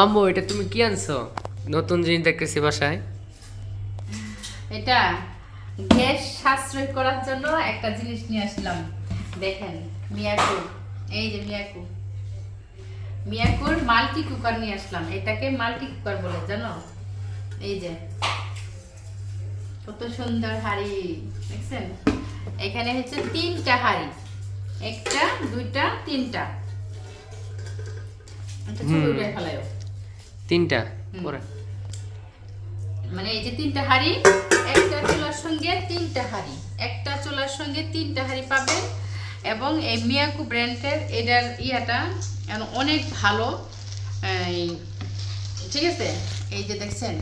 আম্মু এটা তুমি কি আনছো? নতুন জিনিস দেখতেছি বাসায়। এটা গ্যাস সাশ্রয় করার জন্য একটা জিনিস নিয়ে আসলাম। দেখেন মিয়াকু এই যে মিয়াকু। মিয়াকুর মাল্টি কুকার নিয়ে আসলাম। এটাকে মাল্টি কুকার বলে জানো? এই যে। কত সুন্দর হাড়ি দেখছেন? এখানে হচ্ছে তিনটা হাড়ি। একটা দুইটা তিনটা। ছবি উঠে ফেলায়ও তিনটা পরে। মানে এই যে তিনটা হাড়ি একটা চুলার সঙ্গে তিনটা হাড়ি। একটা চুলার সঙ্গে তিনটা হাড়ি পাবেন এবং এই মিয়াকু ব্র্যান্ডের এটার ইয়াটা অনেক ভালো। ঠিক আছে? এই যে দেখছেন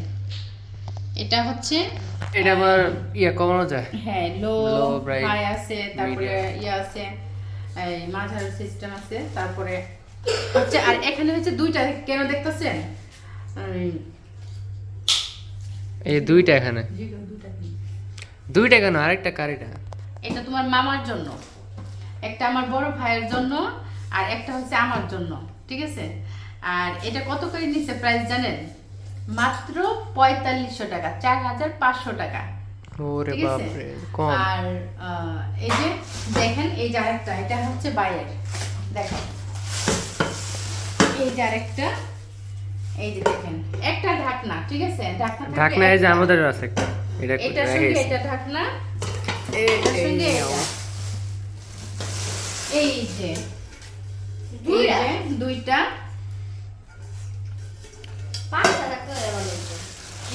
এটা হচ্ছে এটা আবার ইয়া কমানো যায়? হ্যাঁ লো হাই আছে তারপরে. ইয়ে আছে এই মাঝারি সিস্টেম আছে তারপরে হচ্ছে আর এখানে হচ্ছে দুইটা কেন দেখতেছেন? এই, এই দুইটা এখানে। দুইটা কেন? আরেকটা কার এটা? তোমার মামার জন্য। একটা আমার বড় ভাইয়ের জন্য আর একটা হচ্ছে আমার জন্য ঠিক আছে? আর এটা কত করে নিচ্ছে প্রাইস জানেন? মাত্র পঁয়তাল্লিশশো টাকা চার হাজার পাঁচশো টাকা। ঠিক আছে? আর আহ, এই যে দেখেন এই যে আরেকটা এটা হচ্ছে বাইরের দেখেন। এই যে আরেকটা এই যে দেখেন একটা ঢাকনা ঠিক আছে? ঢাকনা ঢাকনা এই যে। আমাদের আছে একটা। এটা রেখে সঙ্গে এটা ঢাকনা এটার সঙ্গে এই এটা। যে এই যে দুইটা।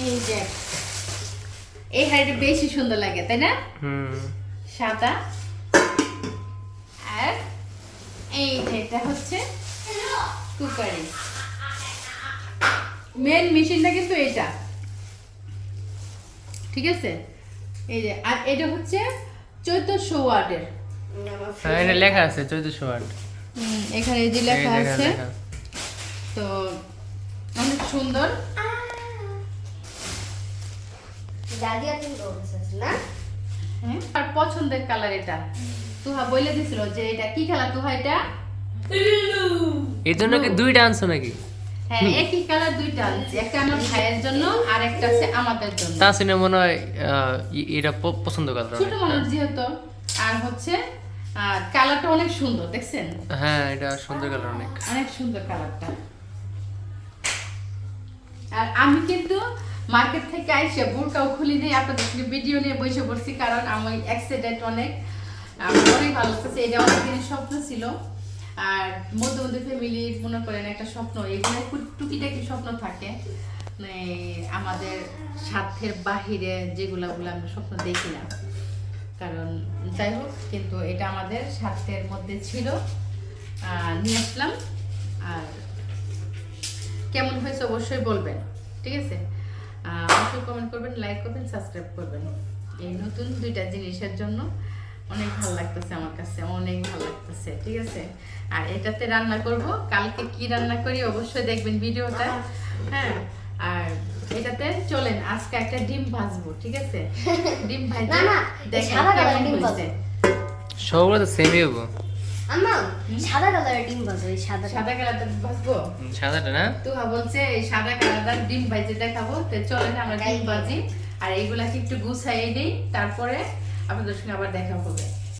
এই যে। এই হাড়িটা বেশি সুন্দর লাগে তাই না? হুম। সাদা। আর এই যে এটা হচ্ছে কুকারি। মেন মেশিনটা কিন্তু এটা। ঠিক আছে? এই যে আর এটা হচ্ছে চোদ্দশো ওয়ার্ডের হ্যাঁ এটা লেখা আছে চৌদ্দশো ওয়াট। এখানে এই যে লেখা আছে। তো অনেক সুন্দর। হ্যাঁ আর পছন্দের কালার এটা। তুহা বলে দিছিল যে এটা কি কালার তুহা এটা? এর জন্য কি দুইটা আনছো নাকি? হ্যাঁ একই কালার দুইটা একটা আমার ভাইয়ের জন্য আর একটা আছে আমাদের জন্য। তা মনে হয় এটা পছন্দ করতে ছোট মানুষ যেহেতু আর হচ্ছে কালারটা অনেক সুন্দর দেখছেন? হ্যাঁ এটা সুন্দর কালার অনেক। অনেক সুন্দর কালারটা আর আমি কিন্তু মার্কেট থেকে আইসে বুরকাও খুলি নেই আপনাদের সঙ্গে ভিডিও নিয়ে বসে পড়ছি কারণ আমি অ্যাক্সিডেন্ট অনেক। আমার অনেক ভালো লাগতেছে এটা অনেক দিনের স্বপ্ন ছিল। আর মধ্যে মধ্যে ফ্যামিলির মনে করেন একটা স্বপ্ন এগুলো টুকিটাকি স্বপ্ন থাকে। মানে আমাদের স্বার্থের বাহিরে যেগুলো আমরা স্বপ্ন দেখি না। কারণ যাই হোক, কিন্তু এটা আমাদের স্বার্থের মধ্যে ছিল। নিয়ে আসলাম। আর কেমন হয়েছে অবশ্যই বলবেন, ঠিক আছে? অবশ্যই কমেন্ট করবেন লাইক করবেন সাবস্ক্রাইব করবেন। এই নতুন দুইটা জিনিসের জন্য অনেক ভালো লাগতেছে আমার কাছে, অনেক ভালো লাগতেছে, ঠিক আছে? আর এটাতে রান্না করব। কালকে কি রান্না করি অবশ্যই দেখবেন ভিডিওটা। হ্যাঁ আর এটাতে চলেন আজকে একটা ডিম ভাজবো ঠিক আছে? ডিম ভাজবো না, না, দেখেন সাদা কেমন ডিম হয়েছে। সবগুলো তো সেমই হব। আম্মা সাদা কালারের ডিম ভাজো এই সাদা সাদা কালারটা ভাজবো? সাদাটা না? তুহা বলছে এই সাদা কালারটা ডিম ভাজে দেখাবো। তো চলেন আমরা ডিম ভাজি। আর এইগুলাকে একটু গুছাই দিই তারপরে আপনাদের সঙ্গে আবার দেখা হবে।